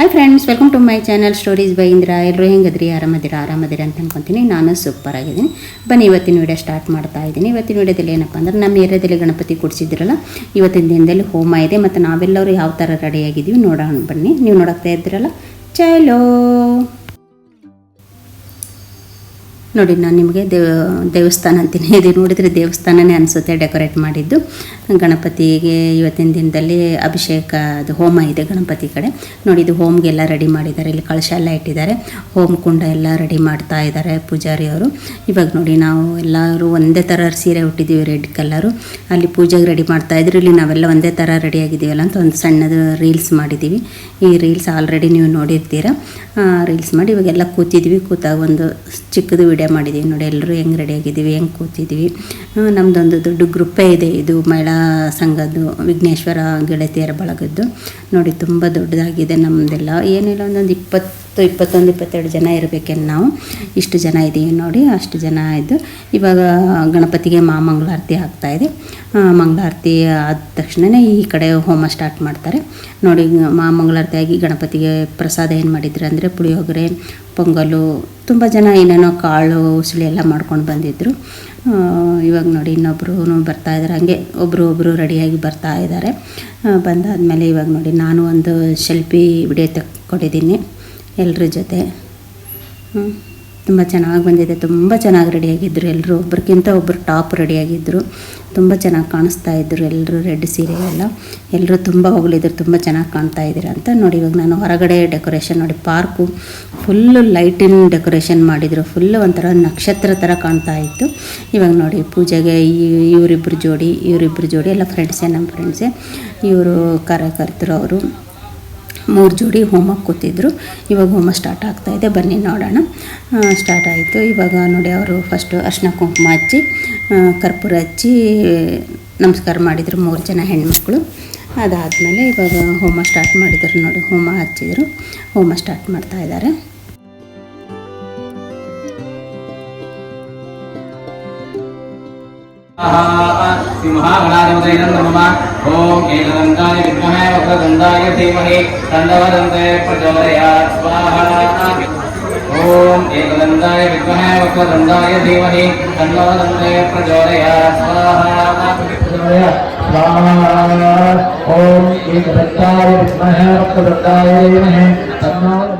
Hi friends welcome to my channel stories by Indra ಎಲ್ಲರೂ ಹೆಂಗದ್ರಿ? ಆರಾಮದಿರ? ಆರಾಮದಿರ ಅಂತ ಅನ್ಕೊತೀನಿ. ನಾನು ಸೂಪರ್ ಆಗಿದ್ದೀನಿ. ಬನ್ನಿ, ಇವತ್ತಿನ ವಿಡಿಯೋ ಸ್ಟಾರ್ಟ್ ಮಾಡ್ತಾ ಇದ್ದೀನಿ. ಇವತ್ತಿನ ವೀಡಿಯೋದಲ್ಲಿ ಏನಪ್ಪ ಅಂದ್ರೆ, ನಮ್ಮ ಏರಿಯಾದಲ್ಲಿ ಗಣಪತಿ ಕೊಡಿಸಿದ್ರಲ್ಲ, ಇವತ್ತಿನ ದಿನದಲ್ಲಿ ಹೋಮ ಇದೆ ಮತ್ತು ನಾವೆಲ್ಲರೂ ಯಾವ ಥರ ರೆಡಿಯಾಗಿದ್ದೀವಿ ನೋಡೋಣ ಬನ್ನಿ. ನೀವು ನೋಡೋಕ್ತಾ ಇದ್ದೀರಲ್ಲ? ಚಲೋ! ನೋಡಿ, ನಾನು ನಿಮಗೆ ದೇವ, ದೇವಸ್ಥಾನ ಅಂತೀನಿ. ಇದು ನೋಡಿದರೆ ದೇವಸ್ಥಾನನೇ ಅನಿಸುತ್ತೆ, ಡೆಕೋರೇಟ್ ಮಾಡಿದ್ದು. ಗಣಪತಿಗೆ ಇವತ್ತಿನ ದಿನದಲ್ಲಿ ಅಭಿಷೇಕ, ಅದು ಹೋಮ ಇದೆ ಗಣಪತಿ ಕಡೆ. ನೋಡಿ, ಇದು ಹೋಮ್ಗೆಲ್ಲ ರೆಡಿ ಮಾಡಿದ್ದಾರೆ. ಇಲ್ಲಿ ಕಳಶ ಎಲ್ಲ ಇಟ್ಟಿದ್ದಾರೆ. ಹೋಮ್ ಕುಂಡ ಎಲ್ಲ ರೆಡಿ ಮಾಡ್ತಾ ಇದ್ದಾರೆ ಪೂಜಾರಿ ಅವರು. ಇವಾಗ ನೋಡಿ, ನಾವು ಎಲ್ಲರೂ ಒಂದೇ ಥರ ಸೀರೆ ಉಟ್ಟಿದ್ದೀವಿ, ರೆಡ್ ಕಲರು. ಅಲ್ಲಿ ಪೂಜೆಗೆ ರೆಡಿ ಮಾಡ್ತಾ ಇದ್ರು. ಇಲ್ಲಿ ನಾವೆಲ್ಲ ಒಂದೇ ಥರ ರೆಡಿ ಆಗಿದ್ದೀವಲ್ಲ ಅಂತ ಒಂದು ಸಣ್ಣದು ರೀಲ್ಸ್ ಮಾಡಿದ್ದೀವಿ. ಈ ರೀಲ್ಸ್ ಆಲ್ರೆಡಿ ನೀವು ನೋಡಿರ್ತೀರ. ರೀಲ್ಸ್ ಮಾಡಿ ಇವಾಗೆಲ್ಲ ಕೂತಿದ್ವಿ ಕೂತಾಗ ಒಂದು ಚಿಕ್ಕದು ವಿಡಿಯೋ ಮಾಡಿದ್ದೀವಿ ನೋಡಿ, ಎಲ್ಲರೂ ಹೆಂಗೆ ರೆಡಿ ಆಗಿದ್ದೀವಿ, ಹೆಂಗೆ ಕೂತಿದ್ವಿ ನಮ್ಮದೊಂದು ದೊಡ್ಡ ಗ್ರೂಪೇ ಇದೆ. ಇದು ಮಹಿಳಾ ಸಂಘದ್ದು, ವಿಘ್ನೇಶ್ವರ ಗೆಳತಿಯರ ಬಳಗದ್ದು. ನೋಡಿ, ತುಂಬ ದೊಡ್ಡದಾಗಿದೆ ನಮ್ಮದೆಲ್ಲ ಏನಿಲ್ಲ, ಒಂದೊಂದು ಇಪ್ಪತ್ತು, ಇಪ್ಪತ್ತೊಂದು, ಇಪ್ಪತ್ತೆರಡು ಜನ ಇರಬೇಕೇನು ನಾವು. ಇಷ್ಟು ಜನ ಇದ್ದೀವಿ ನೋಡಿ, ಅಷ್ಟು ಜನ ಇದ್ದು ಇವಾಗ ಗಣಪತಿಗೆ ಮಾ ಮಂಗಳಾರತಿ ಆಗ್ತಾಯಿದೆ ಮಂಗಳಾರತಿ ಆದ ತಕ್ಷಣವೇ ಈ ಕಡೆ ಹೋಮ ಸ್ಟಾರ್ಟ್ ಮಾಡ್ತಾರೆ. ನೋಡಿ, ಮಾ ಮಂಗಳಾರತಿ ಆಗಿ ಗಣಪತಿಗೆ ಪ್ರಸಾದ ಏನು ಮಾಡಿದ್ರು ಅಂದರೆ ಪುಳಿಯೋಗರೆ, ಪೊಂಗಲು, ತುಂಬ ಜನ ಏನೇನೋ ಕಾಳು, ಉಸುಳಿ ಎಲ್ಲ ಮಾಡ್ಕೊಂಡು ಬಂದಿದ್ದರು ಇವಾಗ ನೋಡಿ ಇನ್ನೊಬ್ಬರು ಬರ್ತಾ ಇದ್ದಾರೆ ಹಾಗೆ ಒಬ್ಬರು ಒಬ್ಬರು ರೆಡಿಯಾಗಿ ಬರ್ತಾ ಇದ್ದಾರೆ ಬಂದಾದಮೇಲೆ ಇವಾಗ ನೋಡಿ ನಾನು ಒಂದು ಸೆಲ್ಫಿ ವಿಡಿಯೋ ತಕ್ಕೊಂಡಿದ್ದೀನಿ ಎಲ್ಲರ ಜೊತೆ. ತುಂಬ ಚೆನ್ನಾಗಿ ಬಂದಿದೆ. ತುಂಬ ಚೆನ್ನಾಗಿ ರೆಡಿಯಾಗಿದ್ದರು ಎಲ್ಲರೂ ಒಬ್ರಿಗಿಂತ ಒಬ್ಬರು ಟಾಪ್ ರೆಡಿಯಾಗಿದ್ದರು ತುಂಬ ಚೆನ್ನಾಗಿ ಕಾಣಿಸ್ತಾ ಇದ್ದರು ಎಲ್ಲರೂ ರೆಡ್ ಸೀರೆ ಎಲ್ಲ ಎಲ್ಲರೂ ತುಂಬ ಹೊಗಳಿದ್ರು. ತುಂಬ ಚೆನ್ನಾಗಿ ಕಾಣ್ತಾ ಇದ್ದೀರ ಅಂತ ನೋಡಿ ಇವಾಗ ನಾನು ಹೊರಗಡೆ ಡೆಕೋರೇಷನ್ ನೋಡಿ ಪಾರ್ಕು ಫುಲ್ಲು ಲೈಟಿನ ಡೆಕೋರೇಷನ್ ಮಾಡಿದರು. ಫುಲ್ಲು ಒಂಥರ ನಕ್ಷತ್ರ ಥರ ಕಾಣ್ತಾ ಇತ್ತು. ಇವಾಗ ನೋಡಿ ಪೂಜೆಗೆ ಇವರಿಬ್ಬರು ಜೋಡಿ ಇವರಿಬ್ಬರು ಜೋಡಿ ಎಲ್ಲ ಫ್ರೆಂಡ್ಸೇ ನಮ್ಮ ಫ್ರೆಂಡ್ಸೇ ಇವರು ಕಾರ್ಯಕರ್ತರು ಅವರು. ಮೂರು ಜೋಡಿ ಹೋಮಕ್ ಕೂತಿದ್ರು. ಇವಾಗ ಹೋಮ ಸ್ಟಾರ್ಟ್ ಆಗ್ತಾ ಇದೆ. ಬನ್ನಿ ನೋಡೋಣ. ಸ್ಟಾರ್ಟ್ ಆಯಿತು. ಇವಾಗ ನೋಡಿ ಅವರು ಫಸ್ಟು ಅರ್ಶಿನ ಕುಂಕುಮ ಹಚ್ಚಿ ಕರ್ಪೂರ ಹಚ್ಚಿ, ನಮಸ್ಕಾರ ಮಾಡಿದರು ಮೂರು ಜನ ಹೆಣ್ಮಕ್ಳು. ಅದಾದಮೇಲೆ ಇವಾಗ ಹೋಮ ಸ್ಟಾರ್ಟ್ ಮಾಡಿದ್ರು ನೋಡಿ. ಹೋಮ ಹಚ್ಚಿದರು. ಹೋಮ ಸ್ಟಾರ್ಟ್ ಮಾಡ್ತಾ ಇದ್ದಾರೆ. ಸಿಂಹ ओम एकदंताय विद्महे वक्रदंताय धीमहि तन्नवदन्ते प्रचोदयात्। स्वाहा। ओम एकदंताय विद्महे वक्रदंताय धीमहि तन्नवदन्ते प्रचोदयात्। स्वाहा। स्वाहा ओम एकदंताय विद्महे वक्रदंताय धीमहि तन्नवदन्ते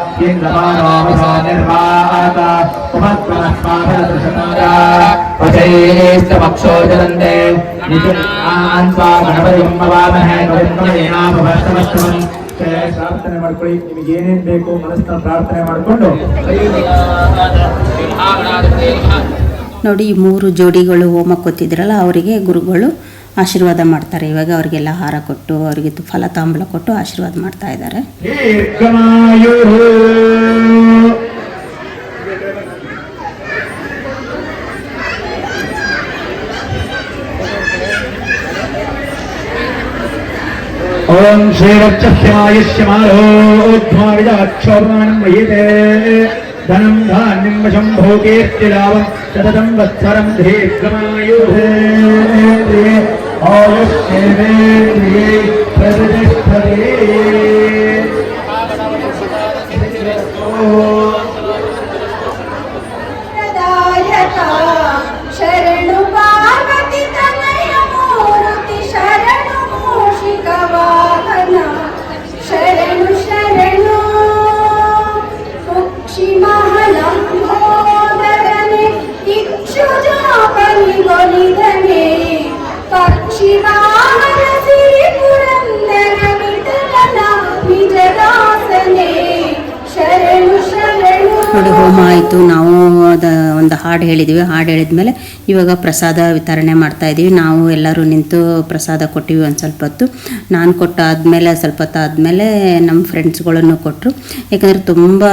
अष्टप्रजा इन्द्रमानोमसा निर्वाता उपत्वनस्माभरदृशतारा वचैस्तमक्षो जलन्ते निजुनान् स्वा गणपतिं भवामहे गोविन्दमयेनाभवस्तमस्तमम् ಪ್ರಾರ್ಥನೆ ಮಾಡ್ಕೊಳ್ಳಿ ನಿಮಗೆ ಏನೇನ್ ಬೇಕು ಮನಸ್ಸಿನ ಪ್ರಾರ್ಥನೆ ಮಾಡಿಕೊಂಡು ನೋಡಿ ಈ ಮೂರು ಜೋಡಿಗಳು ಹೋಮ ಕೊತ್ತಿದ್ರಲ್ಲ, ಅವರಿಗೆ ಗುರುಗಳು ಆಶೀರ್ವಾದ ಮಾಡ್ತಾರೆ. ಇವಾಗ ಅವರಿಗೆಲ್ಲ ಹಾರ ಕೊಟ್ಟು, ಅವರಿಗೆ ಫಲ ತಾಂಬಲ ಕೊಟ್ಟು ಆಶೀರ್ವಾದ ಮಾಡ್ತಾ ಇದ್ದಾರೆ. ದೀರ್ಘಮಾಯುಃ ॐ ధనం ధాన్యం వశంభో కీర్తిలాభం శతతం వత్సరం దీర్ఘమాయుషేంద్రియే ఆయుష్ేంద్రియే ప్రతిష్టతే ನೋಡಿ ಹೋಮ ಆಯಿತು. ನಾವು ಅದ ಒಂದು ಹಾಡು ಹೇಳಿದ್ವಿ. ಹಾಡು ಹೇಳಿದ್ಮೇಲೆ ಇವಾಗ ಪ್ರಸಾದ ವಿತರಣೆ ಮಾಡ್ತಾ ಇದ್ದೀವಿ ನಾವು ಎಲ್ಲರೂ ನಿಂತು ಪ್ರಸಾದ ಕೊಟ್ಟಿವಿ ಒಂದು ಸ್ವಲ್ಪ ಹೊತ್ತು. ನಾನು ಕೊಟ್ಟಾದ್ಮೇಲೆ, ಸ್ವಲ್ಪ ಹೊತ್ತು ಆದಮೇಲೆ ನಮ್ಮ ಫ್ರೆಂಡ್ಸ್ಗಳನ್ನು ಕೊಟ್ಟರು ಯಾಕಂದರೆ ತುಂಬ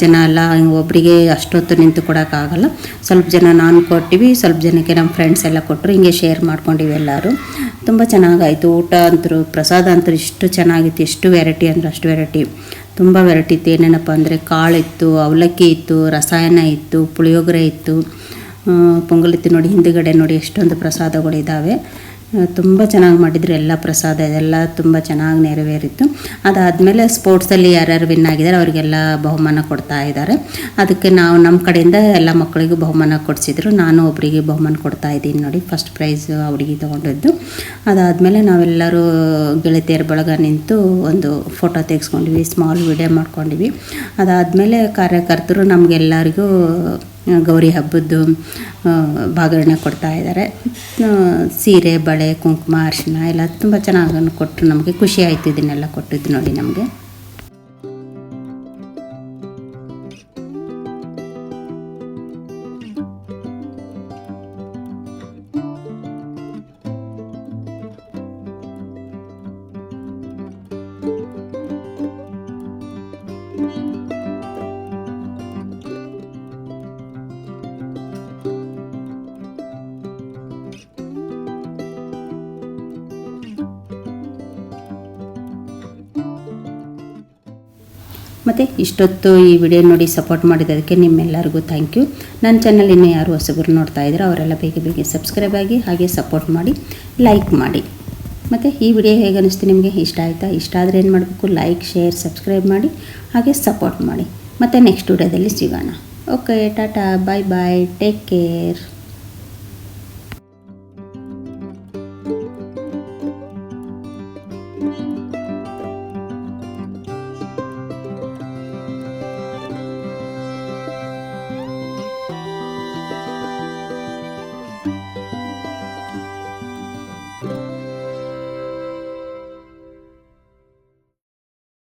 ಜನ ಎಲ್ಲ ಒಬ್ಬರಿಗೆ ಅಷ್ಟೊತ್ತು ನಿಂತು ಕೊಡೋಕ್ಕಾಗಲ್ಲ ಸ್ವಲ್ಪ ಜನ ನಾನು ಕೊಟ್ಟಿವಿ, ಸ್ವಲ್ಪ ಜನಕ್ಕೆ ನಮ್ಮ ಫ್ರೆಂಡ್ಸ್ ಎಲ್ಲ ಕೊಟ್ಟರು ಹಿಂಗೆ ಶೇರ್ ಮಾಡ್ಕೊಂಡಿವಿ ಎಲ್ಲರೂ. ತುಂಬ ಚೆನ್ನಾಗಾಯಿತು. ಊಟ ಅಂತೂ, ಪ್ರಸಾದ ಅಂತೂ ಇಷ್ಟು ಚೆನ್ನಾಗಿತ್ತು. ಇಷ್ಟು ವೆರೈಟಿ ಅಂದ್ರೆ, ಅಷ್ಟು ವೆರೈಟಿ ತುಂಬ ವೆರೈಟಿ ಇತ್ತು. ಏನೇನಪ್ಪ ಅಂದರೆ ಕಾಳಿತ್ತು, ಅವಲಕ್ಕಿ ಇತ್ತು, ರಸಾಯನ ಇತ್ತು, ಪುಳಿಯೋಗರೆ ಇತ್ತು. ಪೊಂಗಲಿತ್ತು ನೋಡಿ, ಹಿಂದುಗಡೆ ನೋಡಿ ಎಷ್ಟೊಂದು ಪ್ರಸಾದಗಳಿದ್ದಾವೆ ತುಂಬ ಚೆನ್ನಾಗಿ ಮಾಡಿದ್ರು. ಎಲ್ಲ ಪ್ರಸಾದ ಇದೆಲ್ಲ ತುಂಬ ಚೆನ್ನಾಗಿ ನೆರವೇರಿತ್ತು. ಅದಾದಮೇಲೆ ಸ್ಪೋರ್ಟ್ಸಲ್ಲಿ ಯಾರ್ಯಾರು ವಿನ್ ಆಗಿದ್ದಾರೆ ಅವರಿಗೆಲ್ಲ ಬಹುಮಾನ ಕೊಡ್ತಾ ಇದ್ದಾರೆ. ಅದಕ್ಕೆ ನಾವು ನಮ್ಮ ಕಡೆಯಿಂದ ಎಲ್ಲ ಮಕ್ಕಳಿಗೂ ಬಹುಮಾನ ಕೊಡಿಸಿದ್ರು. ನಾನು ಒಬ್ಬರಿಗೆ ಬಹುಮಾನ ಕೊಡ್ತಾ ಇದ್ದೀನಿ ನೋಡಿ ಫಸ್ಟ್ ಪ್ರೈಸ್ ಹುಡುಗಿ ತೊಗೊಂಡಿದ್ದು. ಅದಾದಮೇಲೆ ನಾವೆಲ್ಲರೂ ಗೆಳತಿಯರ ಬಳಗ ನಿಂತು ಒಂದು ಫೋಟೋ ತೆಗೆಸ್ಕೊಂಡ್ವಿ ಸ್ಮಾಲ್ ವಿಡಿಯೋ ಮಾಡ್ಕೊಂಡ್ವಿ. ಅದಾದಮೇಲೆ ಕಾರ್ಯಕರ್ತರು ನಮಗೆಲ್ಲರಿಗೂ ಗೌರಿ ಹಬ್ಬದ್ದು ಭಾಗಗಳನ್ನ ಕೊಡ್ತಾ ಇದ್ದಾರೆ ಸೀರೆ, ಬಳೆ, ಕುಂಕುಮ, ಅರಿಶಿನ ಎಲ್ಲ ತುಂಬ ಚೆನ್ನಾಗಿ ಕೊಟ್ಟರು ನಮಗೆ. ಖುಷಿ ಆಯಿತು ಇದನ್ನೆಲ್ಲ ಕೊಟ್ಟಿದ್ದು ನೋಡಿ ನಮಗೆ. ಮತ್ತು ಇಷ್ಟೊತ್ತು ಈ ವಿಡಿಯೋ ನೋಡಿ ಸಪೋರ್ಟ್ ಮಾಡಿದ್ದಕ್ಕೆ ನಿಮ್ಮೆಲ್ಲರಿಗೂ ಥ್ಯಾಂಕ್ ಯು ನನ್ನ ಚಾನಲ್ ಇನ್ನೂ ಯಾರು ಹೊಸಬರು ನೋಡ್ತಾ ಇದ್ದೀರೋ ಅವರೆಲ್ಲ ಬೇಗ ಬೇಗ ಸಬ್ಸ್ಕ್ರೈಬ್ ಆಗಿ ಹಾಗೆ ಸಪೋರ್ಟ್ ಮಾಡಿ ಲೈಕ್ ಮಾಡಿ. ಮತ್ತು ಈ ವಿಡಿಯೋ ಹೇಗೆ ನಿಮಗೆ? ಇಷ್ಟ ಆಯಿತಾ? ಇಷ್ಟ ಆದರೆ ಏನು ಮಾಡಬೇಕು? ಲೈಕ್ ಶೇರ್ ಸಬ್ಸ್ಕ್ರೈಬ್ ಮಾಡಿ, ಹಾಗೆ ಸಪೋರ್ಟ್ ಮಾಡಿ. ಮತ್ತು ನೆಕ್ಸ್ಟ್ ವಿಡಿಯೋದಲ್ಲಿ ಸಿಗೋಣ. Okay tata bye bye take care